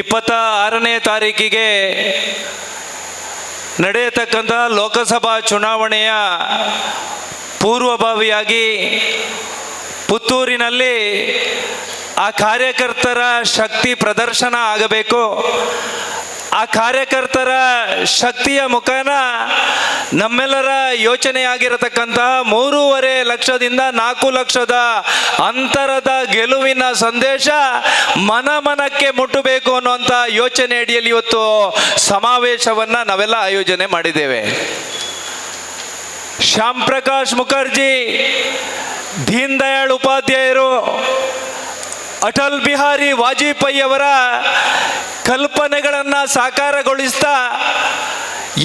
ಇಪ್ಪತ್ತ ಆರನೇ ತಾರೀಕಿಗೆ ನಡೆಯತಕ್ಕಂಥ ಲೋಕಸಭಾ ಚುನಾವಣೆಯ ಪೂರ್ವಭಾವಿಯಾಗಿ ಪುತ್ತೂರಿನಲ್ಲಿ ಆ ಕಾರ್ಯಕರ್ತರ ಶಕ್ತಿ ಪ್ರದರ್ಶನ ಆಗಬೇಕು. ಆ ಕಾರ್ಯಕರ್ತರ ಶಕ್ತಿಯ ಮುಖಾನ ನಮ್ಮೆಲ್ಲರ ಯೋಚನೆಯಾಗಿರತಕ್ಕಂತಹ ಮೂರೂವರೆ ಲಕ್ಷದಿಂದ ನಾಲ್ಕು ಲಕ್ಷದ ಅಂತರದ ಗೆಲುವಿನ ಸಂದೇಶ ಮನ ಮನಕ್ಕೆ ಮುಟ್ಟಬೇಕು ಅನ್ನುವಂಥ ಯೋಚನೆ ಅಡಿಯಲ್ಲಿ ಇವತ್ತು ಸಮಾವೇಶವನ್ನು ನಾವೆಲ್ಲ ಆಯೋಜನೆ ಮಾಡಿದ್ದೇವೆ. ಶ್ಯಾಮ್ ಪ್ರಕಾಶ್ ಮುಖರ್ಜಿ ದೀನ್ ದಯಾಳ್ ಉಪಾಧ್ಯಾಯರು, ಅಟಲ್ ಬಿಹಾರಿ ವಾಜಪೇಯಿ ಅವರ ಕಲ್ಪನೆಗಳನ್ನು ಸಾಕಾರಗೊಳಿಸ್ತಾ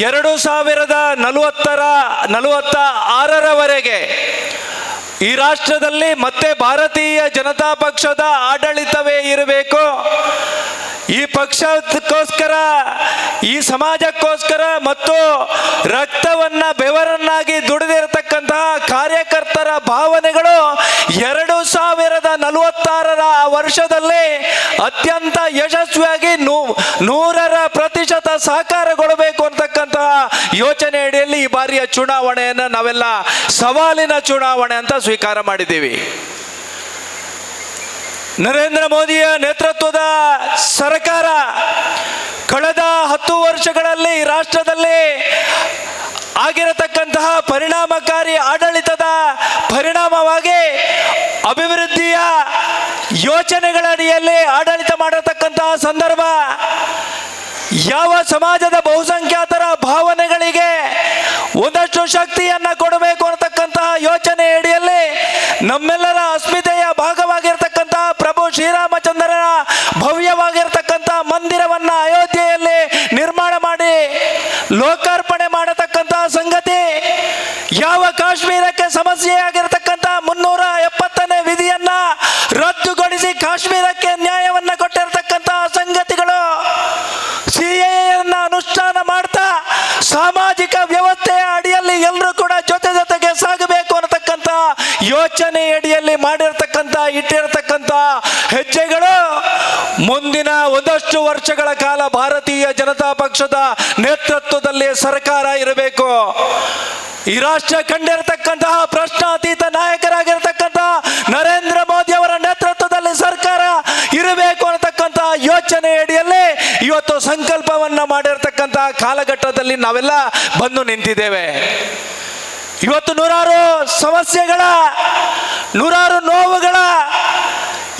ಎರಡು ಸಾವಿರದ ನಲವತ್ತರ ನಲವತ್ತ ಆರರವರೆಗೆ ಈ ರಾಷ್ಟ್ರದಲ್ಲಿ ಮತ್ತೆ ಭಾರತೀಯ ಜನತಾ ಪಕ್ಷದ ಆಡಳಿತವೇ ಇರಬೇಕು. ಈ ಪಕ್ಷಕ್ಕೋಸ್ಕರ, ಈ ಸಮಾಜಕ್ಕೋಸ್ಕರ ಮತ್ತು ರಕ್ತವನ್ನು ಬೆವರನ್ನಾಗಿ ಕಾರ್ಯಕರ್ತರ ಭಾವನೆಗಳು ಎರಡು ಸಾವಿರದ ನಲವತ್ತಾರರ ವರ್ಷದಲ್ಲಿ ಅತ್ಯಂತ ಯಶಸ್ವಿಯಾಗಿ ನೂ, ನೂರರ ಪ್ರತಿಶತ ಸಾಕಾರಗೊಳ್ಳಬೇಕು ಅಂತಕ್ಕಂತಹ ಯೋಚನೆ ಅಡಿಯಲ್ಲಿ ಈ ಬಾರಿಯ ಚುನಾವಣೆಯನ್ನು ನಾವೆಲ್ಲ ಸವಾಲಿನ ಚುನಾವಣೆ ಅಂತ ಸ್ವೀಕಾರ ಮಾಡಿದ್ದೀವಿ. ನರೇಂದ್ರ ಮೋದಿಯ ನೇತೃತ್ವದ ಸರ್ಕಾರ ಕಳೆದ ಹತ್ತು ವರ್ಷಗಳಲ್ಲಿ ರಾಷ್ಟ್ರದಲ್ಲಿ ಆಗಿರತಕ್ಕಂತಹ ಪರಿಣಾಮಕಾರಿ ಆಡಳಿತದ ಪರಿಣಾಮವಾಗಿ ಅಭಿವೃದ್ಧಿಯ ಯೋಚನೆಗಳ ಅಡಿಯಲ್ಲಿ ಆಡಳಿತ ಮಾಡತಕ್ಕಂತಹ ಸಂದರ್ಭ ಯಾವ ಸಮಾಜದ ಬಹುಸಂಖ್ಯಾತರ ಭಾವನೆಗಳಿಗೆ ಒಂದಷ್ಟು ಶಕ್ತಿಯನ್ನ ಕೊಡಬೇಕು ಅನ್ನತಕ್ಕಂತಹ ಯೋಚನೆ ಅಡಿಯಲ್ಲಿ ನಮ್ಮೆಲ್ಲರ ಅಸ್ಮಿತೆಯ ಸಾಮಾಜಿಕ ವ್ಯವಸ್ಥೆಯ ಅಡಿಯಲ್ಲಿ ಎಲ್ಲರೂ ಕೂಡ ಜೊತೆ ಜೊತೆಗೆ ಸಾಗಬೇಕು ಅನ್ನತಕ್ಕಂತ ಯೋಚನೆ ಅಡಿಯಲ್ಲಿ ಮಾಡಿರ್ತಕ್ಕಂಥ ಇಟ್ಟಿರತಕ್ಕಂಥ ಹೆಜ್ಜೆಗಳು ಮುಂದಿನ ಒಂದಷ್ಟು ವರ್ಷಗಳ ಕಾಲ ಭಾರತೀಯ ಜನತಾ ಪಕ್ಷದ ನೇತೃತ್ವದಲ್ಲಿ ಸರ್ಕಾರ ಇರಬೇಕು. ಈ ರಾಷ್ಟ್ರ ಕಂಡಿರತಕ್ಕಂತಹ ಪ್ರಶ್ನಾತೀತ ನಾಯಕರಾಗಿರ್ತಕ್ಕಂತಹ ನರೇಂದ್ರ ಮೋದಿ ಅವರ ನೇತೃತ್ವದಲ್ಲಿ ಸರ್ಕಾರ ಇರಬೇಕು ಅನ್ನತಕ್ಕಂತಹ ಯೋಚನೆ ಇವತ್ತು ಸಂಕಲ್ಪವನ್ನ ಮಾಡಿರ್ತಕ್ಕಂತಹ ಕಾಲಘಟ್ಟದಲ್ಲಿ ನಾವೆಲ್ಲ ಬಂದು ನಿಂತಿದ್ದೇವೆ. ಇವತ್ತು ನೂರಾರು ಸಮಸ್ಯೆಗಳ, ನೂರಾರು ನೋವುಗಳ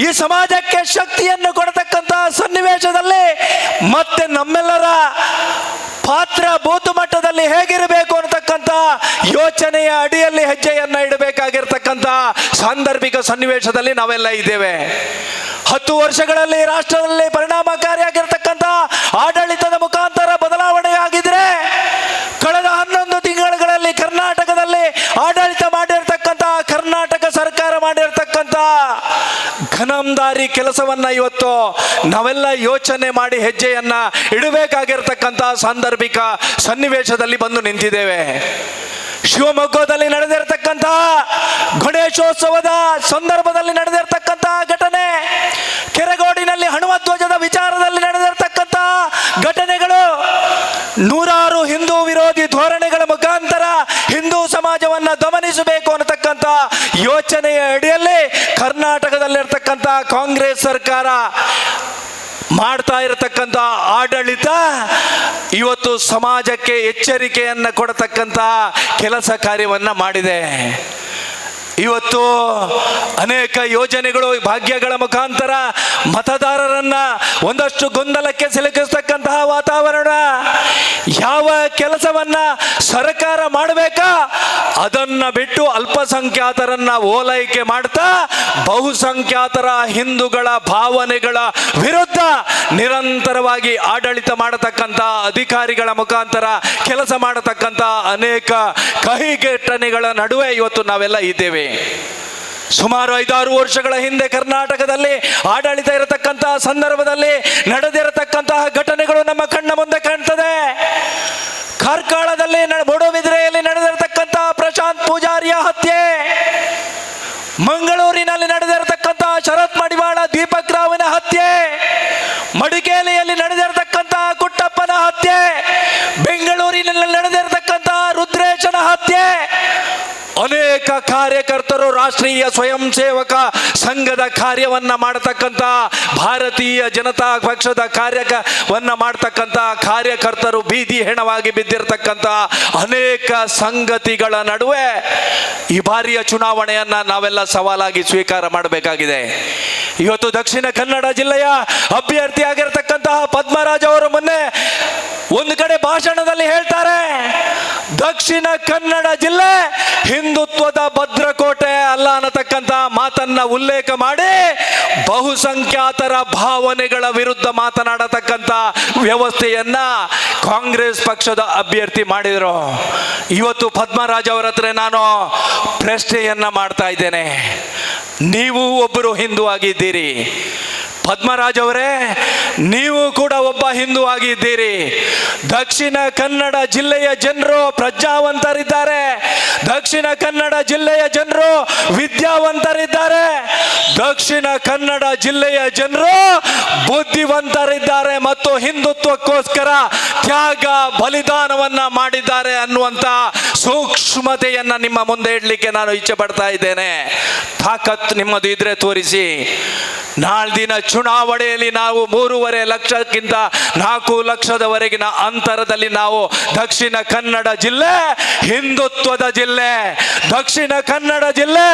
ಈ ಸಮಾಜಕ್ಕೆ ಶಕ್ತಿಯನ್ನು ಕೊಡತಕ್ಕಂತಹ ಸನ್ನಿವೇಶದಲ್ಲಿ ಮತ್ತೆ ನಮ್ಮೆಲ್ಲರ ಪಾತ್ರ ಬೂತು ಮಟ್ಟದಲ್ಲಿ ಹೇಗಿರಬೇಕು ಅನ್ನತಕ್ಕಂಥ ಯೋಚನೆಯ ಅಡಿಯಲ್ಲಿ ಹೆಜ್ಜೆಯನ್ನ ಇಡಬೇಕಾಗಿರ್ತಕ್ಕಂಥ ಸಾಂದರ್ಭಿಕ ಸನ್ನಿವೇಶದಲ್ಲಿ ನಾವೆಲ್ಲ ಇದ್ದೇವೆ. ಹತ್ತು ವರ್ಷಗಳಲ್ಲಿ ರಾಷ್ಟ್ರದಲ್ಲಿ ಪರಿಣಾಮಕಾರಿಯಾಗಿರ್ತಕ್ಕಂಥ ಆಡಳಿತದ ಮುಖಾಂತರ ಬದಲಾವಣೆಯಾಗಿದ್ರೆ ಕಳೆದ ಹನ್ನೊಂದು ತಿಂಗಳುಗಳಲ್ಲಿ ಕರ್ನಾಟಕದಲ್ಲಿ ಆಡಳಿತ ಮಾಡಿರ್ತಕ್ಕಂಥ, ಕರ್ನಾಟಕ ಸರ್ಕಾರ ಮಾಡಿರ್ತಕ್ಕಂಥ ಘನಂದಾರಿ ಕೆಲಸವನ್ನ ಇವತ್ತು ನಾವೆಲ್ಲ ಯೋಚನೆ ಮಾಡಿ ಹೆಜ್ಜೆಯನ್ನ ಇಡಬೇಕಾಗಿರ್ತಕ್ಕಂಥ ಸಾಂದರ್ಭಿಕ ಸನ್ನಿವೇಶದಲ್ಲಿ ಬಂದು ನಿಂತಿದ್ದೇವೆ. ಶಿವಮೊಗ್ಗದಲ್ಲಿ ನಡೆದಿರತಕ್ಕಂತಹ ಗಣೇಶೋತ್ಸವದ ಸಂದರ್ಭದಲ್ಲಿ ನಡೆದಿರತಕ್ಕಂತಹ ಘಟನೆ, ಕೆರೆಗೋಡಿನಲ್ಲಿ ಹನುಮಧ್ವಜದ ವಿಚಾರದಲ್ಲಿ ನಡೆದಿರತಕ್ಕಂತಹ ಘಟನೆಗಳು, ನೂರಾರು ಹಿಂದೂ ವಿರೋಧಿ ಧೋರಣೆಗಳ ಮುಖಾಂತರ ಹಿಂದೂ ಸಮಾಜವನ್ನ ದಮನಿಸಬೇಕು ಅನ್ನತಕ್ಕಂಥ ಯೋಚನೆಯ ಅಡಿಯಲ್ಲಿ ಕರ್ನಾಟಕದಲ್ಲಿರ್ತಕ್ಕಂಥ ಕಾಂಗ್ರೆಸ್ ಸರ್ಕಾರ ಮಾಡ್ತಾ ಇರತಕ್ಕಂಥ ಆಡಳಿತ ಇವತ್ತು ಸಮಾಜಕ್ಕೆ ಎಚ್ಚರಿಕೆಯನ್ನ ಕೊಡತಕ್ಕಂಥ ಕೆಲಸ ಕಾರ್ಯವನ್ನ ಮಾಡಿದೆ. ಇವತ್ತು ಅನೇಕ ಯೋಜನೆಗಳು ಭಾಗ್ಯಗಳ ಮುಖಾಂತರ ಮತದಾರರನ್ನ ಒಂದಷ್ಟು ಗೊಂದಲಕ್ಕೆ ಸಿಲುಕಿಸ್ತಕ್ಕಂತಹ ವಾತಾವರಣ. ಯಾವ ಕೆಲಸವನ್ನ ಸರ್ಕಾರ ಮಾಡಬೇಕಾ? ಅದನ್ನ ಬಿಟ್ಟು ಅಲ್ಪಸಂಖ್ಯಾತರನ್ನ ಓಲೈಕೆ ಮಾಡ್ತಾ ಬಹುಸಂಖ್ಯಾತರ ಹಿಂದೂಗಳ ಭಾವನೆಗಳ ವಿರುದ್ಧ ನಿರಂತರವಾಗಿ ಆಡಳಿತ ಮಾಡತಕ್ಕಂಥ ಅಧಿಕಾರಿಗಳ ಮುಖಾಂತರ ಕೆಲಸ ಮಾಡತಕ್ಕಂಥ ಅನೇಕ ಕಹಿ ನಡುವೆ ಇವತ್ತು ನಾವೆಲ್ಲ ಇದ್ದೇವೆ. ಸುಮಾರು ಐದಾರು ವರ್ಷಗಳ ಹಿಂದೆ ಕರ್ನಾಟಕದಲ್ಲಿ ಆಡಳಿತ ಇರತಕ್ಕಂತಹ ಸಂದರ್ಭದಲ್ಲಿ ನಡೆದಿರತಕ್ಕಂತಹ ಘಟನೆಗಳು ನಮ್ಮ ಕಣ್ಣ ಮುಂದೆ ಕಾಣ್ತದೆ. ಕಾರ್ಕಳದಲ್ಲಿ ನ- ಪ್ರಶಾಂತ್ ಪೂಜಾರಿಯ ಹತ್ಯೆ. ಮಂಗಳೂರಿನಲ್ಲಿ ನಡೆದಿರತಕ್ಕಂತಹ ಶರತ್ ಮಡಿವಾಳ ದೀಪಕ್ ರಾವಿನ ಕಾರ್ಯಕರ್ತರು, ರಾಷ್ಟ್ರೀಯ ಸ್ವಯಂ ಸೇವಕ ಸಂಘದ ಕಾರ್ಯವನ್ನ ಮಾಡತಕ್ಕಂಥ ಭಾರತೀಯ ಜನತಾ ಪಕ್ಷದ ಕಾರ್ಯವನ್ನ ಮಾಡತಕ್ಕಂತ ಕಾರ್ಯಕರ್ತರು ಬೀದಿ ಹೆಣವಾಗಿ ಬಿದ್ದಿರತಕ್ಕಂತ ಅನೇಕ ಸಂಗತಿಗಳ ನಡುವೆ ಈ ಬಾರಿಯ ಚುನಾವಣೆಯನ್ನ ನಾವೆಲ್ಲ ಸವಾಲಾಗಿ ಸ್ವೀಕಾರ ಮಾಡಬೇಕಾಗಿದೆ. ಇವತ್ತು ದಕ್ಷಿಣ ಕನ್ನಡ ಜಿಲ್ಲೆಯ ಅಭ್ಯರ್ಥಿಯಾಗಿರ್ತಕ್ಕಂತಹ ಪದ್ಮರಾಜ್ ಅವರು ಮೊನ್ನೆ ಒಂದು ಕಡೆ ಭಾಷಣದಲ್ಲಿ ಹೇಳ್ತಾರೆ, ದಕ್ಷಿಣ ಕನ್ನಡ ಜಿಲ್ಲೆ ಹಿಂದುತ್ವದ ಭದ್ರಕೋಟೆ ಅಲ್ಲ ಅನ್ನತಕ್ಕಂತ ಮಾತನ್ನ ಉಲ್ಲೇಖ ಮಾಡಿ ಬಹುಸಂಖ್ಯಾತರ ಭಾವನೆಗಳ ವಿರುದ್ಧ ಮಾತನಾಡತಕ್ಕಂತ ವ್ಯವಸ್ಥೆಯನ್ನ ಕಾಂಗ್ರೆಸ್ ಪಕ್ಷದ ಅಭ್ಯರ್ಥಿ ಮಾಡಿದರು. ಇವತ್ತು ಪದ್ಮರಾಜ್ ಅವರ ಹತ್ರ ನಾನು ಪ್ರಶ್ನೆಯನ್ನ ಮಾಡ್ತಾ ಇದ್ದೇನೆ. ನೀವು ಒಬ್ಬರು ಹಿಂದೂ ಆಗಿದ್ದೀರಿ. ಪದ್ಮರಾಜ್ ಅವರೇ, ನೀವು ಕೂಡ ಒಬ್ಬ ಹಿಂದೂ ಆಗಿದ್ದೀರಿ. ದಕ್ಷಿಣ ಕನ್ನಡ ಜಿಲ್ಲೆಯ ಜನರು ಪ್ರಜ್ಞಾವಂತರಿದ್ದಾರೆ. ದಕ್ಷಿಣ ಕನ್ನಡ ಜಿಲ್ಲೆಯ ಜನರು ವಿದ್ಯಾವಂತರಿದ್ದಾರೆ. ದಕ್ಷಿಣ ಕನ್ನಡ ಜಿಲ್ಲೆಯ ಜನರು ಬುದ್ಧಿವಂತರಿದ್ದಾರೆ ಮತ್ತು ಹಿಂದುತ್ವಕ್ಕೋಸ್ಕರ ತ್ಯಾಗ ಬಲಿದಾನವನ್ನ ಮಾಡಿದ್ದಾರೆ ಅನ್ನುವಂತ ಸೂಕ್ಷ್ಮತೆಯನ್ನ ನಿಮ್ಮ ಮುಂದೆ ಇಡ್ಲಿಕ್ಕೆ ನಾನು ಇಚ್ಛೆ ಪಡ್ತಾ ಇದ್ದೇನೆ. ತಾಕತ್ ನಿಮ್ಮದು ಇದ್ರೆ ತೋರಿಸಿ. ನಾಳ್ದಿನ ಚುನಾವಣೆಯಲ್ಲಿ ನಾವು ಮೂರುವರೆ ಲಕ್ಷಕ್ಕಿಂತ ನಾಲ್ಕು ಲಕ್ಷದವರೆಗಿನ ಅಂತರದಲ್ಲಿ ನಾವು ದಕ್ಷಿಣ ಕನ್ನಡ ಜಿಲ್ಲೆ, ಹಿಂದುತ್ವದ ಜಿಲ್ಲೆ, ದಕ್ಷಿಣ ಕನ್ನಡ ಜಿಲ್ಲೆ,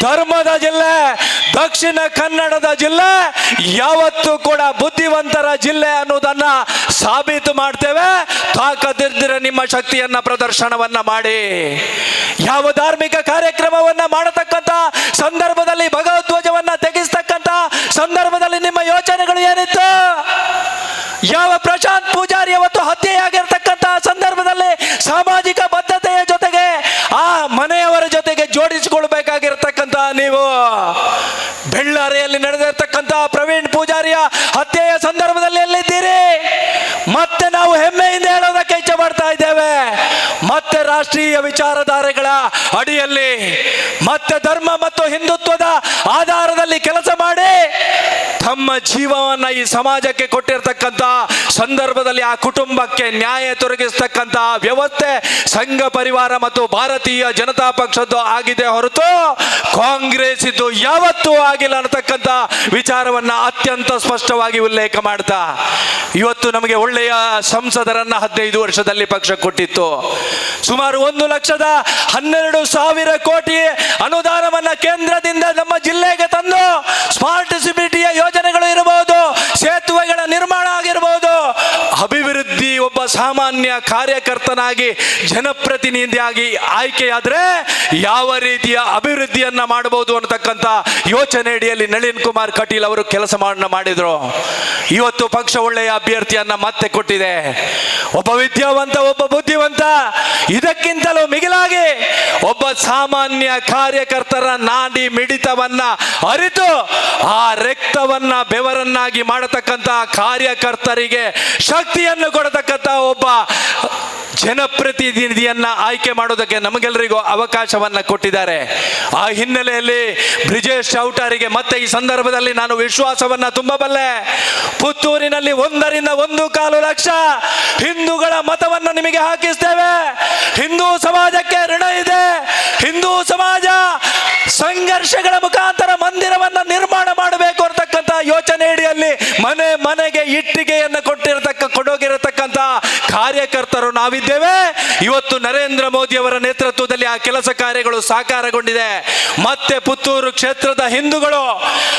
ಧರ್ಮದ ಜಿಲ್ಲೆ, ದಕ್ಷಿಣ ಕನ್ನಡದ ಜಿಲ್ಲೆ, ಯಾವತ್ತೂ ಕೂಡ ಬುದ್ಧಿವಂತರ ಜಿಲ್ಲೆ ಅನ್ನೋದನ್ನ ಸಾಬೀತು ಮಾಡ್ತೇವೆ. ತಾಕದಿದ್ದರೆ ನಿಮ್ಮ ಶಕ್ತಿಯನ್ನ ಪ್ರದರ್ಶನವನ್ನ ಮಾಡಿ. ಯಾವ ಧಾರ್ಮಿಕ ಕಾರ್ಯಕ್ರಮವನ್ನ ಮಾಡತಕ್ಕಂತ, ಸಂದರ್ಭದಲ್ಲಿ ಭಗವಧ್ವಜವನ್ನ ತೆಗೆಸ್ತಕ್ಕಂತ ಸಂದರ್ಭದಲ್ಲಿ ನಿಮ್ಮ ಯೋಚನೆಗಳು ಏನಿತ್ತು? ಯಾವ ಪ್ರಶಾಂತ್ ಪೂಜಾರಿ ಅವತ್ತು ಹತ್ಯೆಯಾಗಿರ್ತಕ್ಕಂತ ಸಂದರ್ಭದಲ್ಲಿ ಸಾಮಾಜಿಕ ಬದ್ಧತೆಯ ಜೊತೆಗೆ ಆ ಮನೆಯವರ ಜೊತೆಗೆ ಜೋಡಿಸಿಕೊಳ್ಬೇಕಾಗಿರ್ತಕ್ಕಂತ ನೀವು. ಬೆಳ್ಳಾರಿಯಲ್ಲಿ ನಡೆದಿರ್ತಕ್ಕಂತ ಪ್ರವೀಣ್ ಪೂಜಾರಿಯ ರಾಷ್ಟ್ರೀಯ ವಿಚಾರಧಾರೆಗಳ ಅಡಿಯಲ್ಲಿ ಮತ್ತೆ ಧರ್ಮ ಮತ್ತು ಹಿಂದುತ್ವದ ಆಧಾರದಲ್ಲಿ ಕೆಲಸ ಮಾಡಿ ತಮ್ಮ ಜೀವವನ್ನ ಈ ಸಮಾಜಕ್ಕೆ ಕೊಟ್ಟಿರ್ತಕ್ಕಂಥ ಸಂದರ್ಭದಲ್ಲಿ ಆ ಕುಟುಂಬಕ್ಕೆ ನ್ಯಾಯ ತೊರಗಿಸ್ತಕ್ಕಂಥ ವ್ಯವಸ್ಥೆ ಸಂಘ ಪರಿವಾರ ಮತ್ತು ಭಾರತೀಯ ಜನತಾ ಪಕ್ಷದ್ದು ಆಗಿದೆ ಹೊರತು ಕಾಂಗ್ರೆಸ್ ಇದು ಯಾವತ್ತೂ ಆಗಿಲ್ಲ ಅನ್ನತಕ್ಕಂಥ ವಿಚಾರವನ್ನ ಅತ್ಯಂತ ಸ್ಪಷ್ಟವಾಗಿ ಉಲ್ಲೇಖ ಮಾಡ್ತಾ, ಇವತ್ತು ನಮಗೆ ಒಳ್ಳೆಯ ಸಂಸದರನ್ನ ಹದಿನೈದು ವರ್ಷದಲ್ಲಿ ಪಕ್ಷ ಕೊಟ್ಟಿತ್ತು. ಸುಮಾರು ಒಂದು ಲಕ್ಷದ ಹನ್ನೆರಡು ಸಾವಿರ ಕೋಟಿ ಅನುದಾನವನ್ನ ಕೇಂದ್ರದಿಂದ ನಮ್ಮ ಜಿಲ್ಲೆಗೆ ತಂದು ಸ್ಮಾರ್ಟ್ ಸಿಟಿಯ ಯೋಜನೆಗಳು ಇರಬಹುದು ಸೇತುವೆಗಳ ನಿರ್ಮಾಣ ಆಗಿರಬಹುದು ಅಭಿವೃದ್ಧಿ ಒಬ್ಬ ಸಾಮಾನ್ಯ ಕಾರ್ಯಕರ್ತನಾಗಿ, ಜನಪ್ರತಿನಿಧಿಯಾಗಿ ಆಯ್ಕೆಯಾದ್ರೆ ಯಾವ ರೀತಿಯ ಅಭಿವೃದ್ಧಿಯನ್ನ ಮಾಡಬಹುದು ಅನ್ನತಕ್ಕಂಥ ಯೋಚನೆಯಡಿಯಲ್ಲಿ ನಳಿನ್ ಕುಮಾರ್ ಕಟೀಲ್ ಅವರು ಕೆಲಸ ಮಾಡಿದ್ರು. ಇವತ್ತು ಪಕ್ಷ ಒಳ್ಳೆಯ ಅಭ್ಯರ್ಥಿಯನ್ನ ಮತ್ತೆ ಕೊಟ್ಟಿದೆ. ಒಬ್ಬ ವಿದ್ಯಾವಂತ, ಒಬ್ಬ ಬುದ್ಧಿವಂತ, ಇದಕ್ಕಿಂತಲೂ ಮಿಗಿಲಾಗಿ ಒಬ್ಬ ಸಾಮಾನ್ಯ ಕಾರ್ಯಕರ್ತರ ನಾಡಿ ಮಿಡಿತವನ್ನ ಅರಿತು ಆ ರಕ್ತವನ್ನ ಬೆವರನ್ನಾಗಿ ಮಾಡತಕ್ಕಂತ ಕಾರ್ಯಕರ್ತರಿಗೆ ಶಕ್ತಿಯನ್ನು ಕೊಡತಕ್ಕಂತ ಒಬ್ಬ ಜನಪ್ರತಿನಿಧಿಯನ್ನ ಆಯ್ಕೆ ಮಾಡೋದಕ್ಕೆ ನಮಗೆಲ್ಲರಿಗೂ ಅವಕಾಶವನ್ನ ಕೊಟ್ಟಿದ್ದಾರೆ. ಆ ಹಿನ್ನೆಲೆಯಲ್ಲಿ ಬ್ರಿಜೇಶ್ ಚೌಟಾರಿಗೆ ಮತ್ತೆ ಈ ಸಂದರ್ಭದಲ್ಲಿ ನಾನು ವಿಶ್ವಾಸವನ್ನ ತುಂಬಬಲ್ಲೆ. ಪುತ್ತೂರಿನಲ್ಲಿ ಒಂದರಿಂದ ಒಂದು ಕಾಲು ಲಕ್ಷ ಹಿಂದೂಗಳ ಮತವನ್ನ ನಿಮಗೆ ಹಾಕಿಸ್ತೇವೆ. ಹಿಂದೂ ಸಮಾಜಕ್ಕೆ ಋಣ ಇದೆ. ಹಿಂದೂ ಸಮಾಜ ಸಂಘರ್ಷಗಳ ಮುಖಾಂತರ ಮಂದಿರವನ್ನ ನಿರ್ಮಾಣ ಮಾಡಬೇಕು ಅಂತಕ್ಕಂಥ ಯೋಚನೆ ಅಡಿಯಲ್ಲಿ ಮನೆ ಮನೆಗೆ ಇಟ್ಟಿಗೆಯನ್ನು ಕೊಟ್ಟಿರತಕ್ಕ ಕಾರ್ಯಕರ್ತರು ನಾವಿದ್ದೇವೆ. ಇವತ್ತು ನರೇಂದ್ರ ಮೋದಿ ಅವರ ನೇತೃತ್ವದಲ್ಲಿ ಆ ಕೆಲಸ ಕಾರ್ಯಗಳು ಸಾಕಾರಗೊಂಡಿದೆ. ಮತ್ತೆ ಪುತ್ತೂರು ಕ್ಷೇತ್ರದ ಹಿಂದೂಗಳು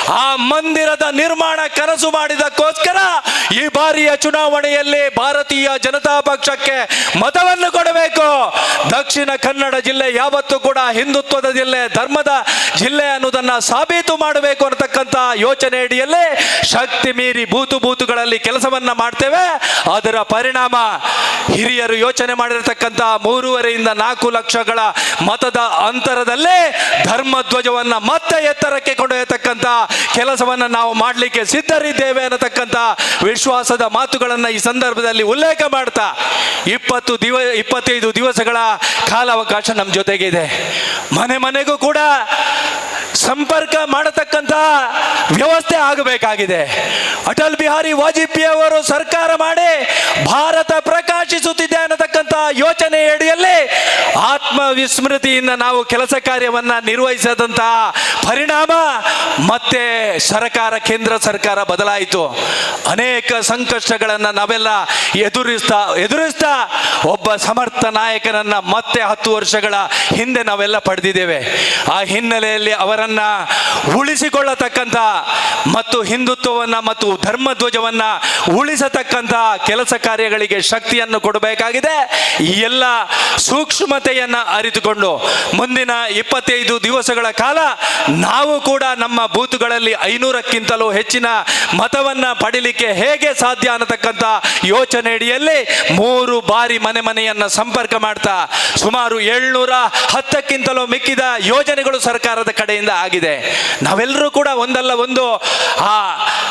ಆ ಮಂದಿರದ ನಿರ್ಮಾಣ ಕನಸು ಮಾಡಿದಕ್ಕೋಸ್ಕರ ಈ ಬಾರಿಯ ಚುನಾವಣೆಯಲ್ಲಿ ಭಾರತೀಯ ಜನತಾ ಪಕ್ಷಕ್ಕೆ ಮತವನ್ನು ಕೊಡಬೇಕು. ದಕ್ಷಿಣ ಕನ್ನಡ ಜಿಲ್ಲೆ ಯಾವತ್ತೂ ಕೂಡ ಹಿಂದುತ್ವದ ಜಿಲ್ಲೆ, ಧರ್ಮದ ಜಿಲ್ಲೆ ಅನ್ನೋದನ್ನ ಸಾಬೀತು ಮಾಡಬೇಕು ಅನ್ನತಕ್ಕಂಥ ಯೋಚನೆ ಅಡಿಯಲ್ಲಿ ಶಕ್ತಿ ಮೀರಿ ಬೂತು ಬೂತುಗಳಲ್ಲಿ ಕೆಲಸವನ್ನ ಮಾಡ್ತೇವೆ. ಅದರ ಪರಿಣಾಮ ಹಿರಿಯರು ಯೋಚನೆ ಮಾಡಿರತಕ್ಕಂಥ ಮೂರುವರೆಯಿಂದ ನಾಲ್ಕು ಲಕ್ಷಗಳ ಮತದ ಅಂತರದಲ್ಲಿ ಧರ್ಮಧ್ವಜವನ್ನ ಮತ್ತೆ ಎತ್ತರಕ್ಕೆ ಕೊಂಡೊಯ್ಯತಕ್ಕಂಥ ಕೆಲಸವನ್ನ ನಾವು ಮಾಡಲಿಕ್ಕೆ ಸಿದ್ಧರಿದ್ದೇವೆ ಅನ್ನತಕ್ಕಂಥ ವಿಶ್ವಾಸದ ಮಾತುಗಳನ್ನ ಈ ಸಂದರ್ಭದಲ್ಲಿ ಉಲ್ಲೇಖ ಮಾಡ್ತಾ ಇಪ್ಪತ್ತು ದಿವ, ಇಪ್ಪತ್ತೈದು ದಿವಸಗಳ ಕಾಲಾವಕಾಶ ನಮ್ಮ ಜೊತೆಗಿದೆ. ಮನೆ ಮನೆಗೂ ಕೂಡ ಸಂಪರ್ಕ ಮಾಡತಕ್ಕಂತ ವ್ಯವಸ್ಥೆ ಆಗಬೇಕಾಗಿದೆ. ಅಟಲ್ ಬಿಹಾರಿ ವಾಜಪೇಯಿ ಅವರು ಸರ್ಕಾರ ಮಾಡಿ ಭಾರತ ಪ್ರಕಾಶಿಸುತ್ತಿದೆ ಅನ್ನತಕ್ಕಂತಹ ಯೋಚನೆ ಅಡಿಯಲ್ಲಿ ವಿಸ್ಮೃತಿಯಿಂದ ನಾವು ಕೆಲಸ ಕಾರ್ಯವನ್ನು ನಿರ್ವಹಿಸದಂತಹ ಪರಿಣಾಮ ಮತ್ತೆ ಸರ್ಕಾರ, ಕೇಂದ್ರ ಸರ್ಕಾರ ಬದಲಾಯಿತು. ಅನೇಕ ಸಂಕಷ್ಟಗಳನ್ನು ನಾವೆಲ್ಲ ಎದುರಿಸ್ತಾ ಎದುರಿಸ್ತಾ ಒಬ್ಬ ಸಮರ್ಥ ನಾಯಕನನ್ನ ಮತ್ತೆ ಹತ್ತು ವರ್ಷಗಳ ಹಿಂದೆ ನಾವೆಲ್ಲ ಪಡೆದಿದ್ದೇವೆ. ಆ ಹಿನ್ನೆಲೆಯಲ್ಲಿ ಅವರನ್ನು ಉಳಿಸಿಕೊಳ್ಳತಕ್ಕಂಥ ಮತ್ತು ಹಿಂದುತ್ವವನ್ನ ಮತ್ತು ಧರ್ಮ ಧ್ವಜವನ್ನ ಉಳಿಸತಕ್ಕಂಥ ಕೆಲಸ ಕಾರ್ಯಗಳಿಗೆ ಶಕ್ತಿಯನ್ನು ಕೊಡಬೇಕಾಗಿದೆ. ಎಲ್ಲ ಸೂಕ್ಷ್ಮತೆಯನ್ನ ಅರಿತುಕೊಂಡು ಮುಂದಿನ ಇಪ್ಪತ್ತೈದು ದಿವಸಗಳ ಕಾಲ ನಾವು ಕೂಡ ನಮ್ಮ ಬೂತುಗಳಲ್ಲಿ ಐನೂರಕ್ಕಿಂತಲೂ ಹೆಚ್ಚಿನ ಮತವನ್ನ ಪಡೀಲಿಕ್ಕೆ ಹೇಗೆ ಸಾಧ್ಯ ಅನ್ನತಕ್ಕಂಥ ಯೋಚನೆಯಡಿಯಲ್ಲಿ ಮೂರು ಬಾರಿ ಮನೆ ಮನೆಯನ್ನ ಸಂಪರ್ಕ ಮಾಡ್ತಾ ಸುಮಾರು ಏಳ್ನೂರ ಹತ್ತಕ್ಕಿಂತಲೂ ಮಿಕ್ಕಿದ ಯೋಜನೆಗಳು ಸರ್ಕಾರದ ಕಡೆಯಿಂದ ಆಗಿದೆ. ನಾವೆಲ್ಲರೂ ಕೂಡ ಒಂದಲ್ಲ ಒಂದು ಆ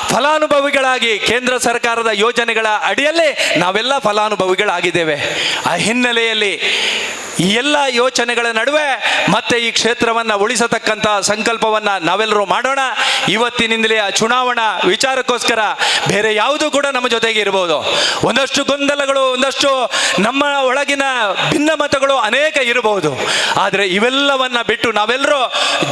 ಫಲಾನುಭವಿಗಳಾಗಿ ಕೇಂದ್ರ ಸರ್ಕಾರದ ಯೋಜನೆಗಳ ಅಡಿಯಲ್ಲಿ ನಾವೆಲ್ಲ ಫಲಾನುಭವಿಗಳಾಗಿದ್ದೇವೆ. ಆ ಹಿನ್ನೆಲೆಯಲ್ಲಿ ಈ ಎಲ್ಲ ಯೋಚನೆಗಳ ನಡುವೆ ಮತ್ತೆ ಈ ಕ್ಷೇತ್ರವನ್ನ ಉಳಿಸತಕ್ಕಂಥ ಸಂಕಲ್ಪವನ್ನ ನಾವೆಲ್ಲರೂ ಮಾಡೋಣ. ಇವತ್ತಿನಿಂದಲೇ ಆ ಚುನಾವಣಾ ವಿಚಾರಕ್ಕೋಸ್ಕರ ಬೇರೆ ಯಾವುದು ಕೂಡ ನಮ್ಮ ಜೊತೆಗೆ ಇರಬಹುದು ಒಂದಷ್ಟು ಗೊಂದಲಗಳು, ಒಂದಷ್ಟು ನಮ್ಮ ಒಳಗಿನ ಭಿನ್ನಮತಗಳು ಅನೇಕ ಇರಬಹುದು ಆದರೆ ಇವೆಲ್ಲವನ್ನ ಬಿಟ್ಟು ನಾವೆಲ್ಲರೂ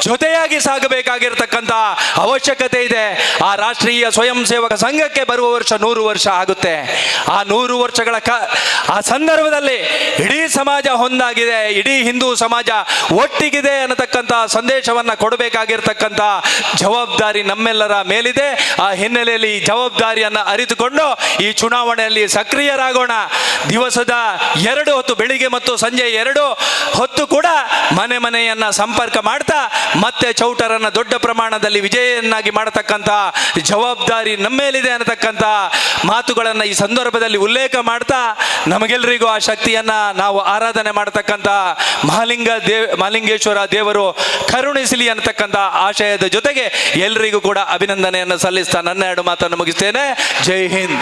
ಜೊತೆಯಾಗಿ ಸಾಗಬೇಕಾಗಿರ್ತಕ್ಕಂಥ ಅವಶ್ಯಕತೆ ಇದೆ. ಆ ರಾಷ್ಟ್ರೀಯ ಸ್ವಯಂ ಸೇವಕ ಸಂಘಕ್ಕೆ ಬರುವ ವರ್ಷ ನೂರು ವರ್ಷ ಆಗುತ್ತೆ. ಆ ನೂರು ವರ್ಷಗಳ ಆ ಸಂದರ್ಭದಲ್ಲಿ ಇಡೀ ಸಮಾಜ ಹೊಂದಾಗಿದೆ ಇಡೀ ಹಿಂದೂ ಸಮಾಜ ಒಟ್ಟಿಗಿದೆ ಅನ್ನತಕ್ಕಂಥ ಸಂದೇಶವನ್ನ ಕೊಡಬೇಕಾಗಿರ್ತಕ್ಕಂಥ ಜವಾಬ್ದಾರಿ ನಮ್ಮೆಲ್ಲರ ಮೇಲಿದೆ. ಆ ಹಿನ್ನೆಲೆಯಲ್ಲಿ ಜವಾಬ್ದಾರಿಯನ್ನ ಅರಿತುಕೊಂಡು ಈ ಚುನಾವಣೆಯಲ್ಲಿ ಸಕ್ರಿಯರಾಗೋಣ. ದಿವಸದ ಎರಡು ಹೊತ್ತು ಬೆಳಿಗ್ಗೆ ಮತ್ತು ಸಂಜೆ ಎರಡು ಹೊತ್ತು ಕೂಡ ಮನೆ ಮನೆಯನ್ನ ಸಂಪರ್ಕ ಮಾಡ್ತಾ, ಮತ್ತೆ ಚೌಟರನ್ನ ದೊಡ್ಡ ಪ್ರಮಾಣದಲ್ಲಿ ವಿಜಯನ್ನಾಗಿ ಮಾಡತಕ್ಕಂಥ ಜವಾಬ್ದಾರಿ ನಮ್ಮೇಲಿದೆ ಅನ್ನತಕ್ಕಂಥ ಮಾತುಗಳನ್ನ ಈ ಸಂದರ್ಭದಲ್ಲಿ ಉಲ್ಲೇಖ ಮಾಡ್ತಾ ನಮಗೆಲ್ಲರಿಗೂ ಆ ಶಕ್ತಿಯನ್ನ ನಾವು ಆರಾಧನೆ ಮಾಡತಕ್ಕಂಥ ಮಹಾಲಿಂಗ ದೇವ್, ಮಹಾಲಿಂಗೇಶ್ವರ ದೇವರು ಕರುಣಿಸಲಿ ಅನ್ನತಕ್ಕಂಥ ಆಶಯದ ಜೊತೆಗೆ ಎಲ್ರಿಗೂ ಕೂಡ ಅಭಿನಂದನೆಯನ್ನು ಸಲ್ಲಿಸ್ತಾ ನನ್ನ ಎರಡು ಮಾತನ್ನು ಮುಗಿಸ್ತೇನೆ. ಜೈ ಹಿಂದ್.